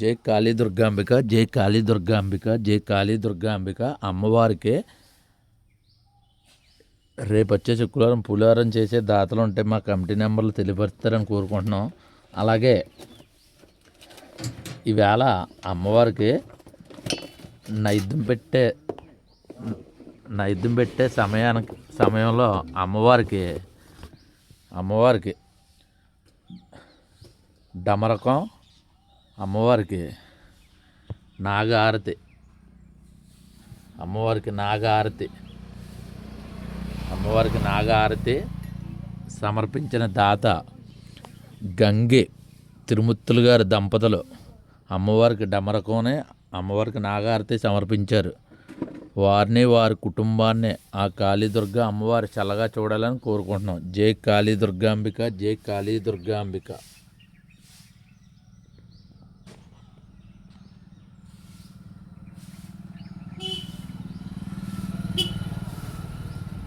జై కాళీ దుర్గాంబిక జై కాళీ దుర్గాంబిక జై కాళీ దుర్గాంబిక అమ్మవారికి రేపు వచ్చే శుక్రవారం పులిహోరం చేసే దాతలు ఉంటే మా కమిటీ నెంబర్లు తెలియపరుస్తారని కోరుకుంటున్నాం. అలాగే ఈవేళ అమ్మవారికి నైద్యం పెట్టే నైద్యం పెట్టే సమయానికి సమయంలో అమ్మవారికి అమ్మవారికి డమరకం అమ్మవారికి నాగహారతి అమ్మవారికి నాగహారతి అమ్మవారికి నాగహారతి సమర్పించిన దాత గంగి తిరుముత్తులు గారి దంపతులు. అమ్మవారికి డమరకోనే అమ్మవారికి నాగహారతి సమర్పించారు. వారిని వారి కుటుంబాన్ని ఆ కాళీదుర్గ అమ్మవారి చల్లగా చూడాలని కోరుకుంటున్నాం. జై కాళీ దుర్గాంబిక జై కాళీ దుర్గాంబిక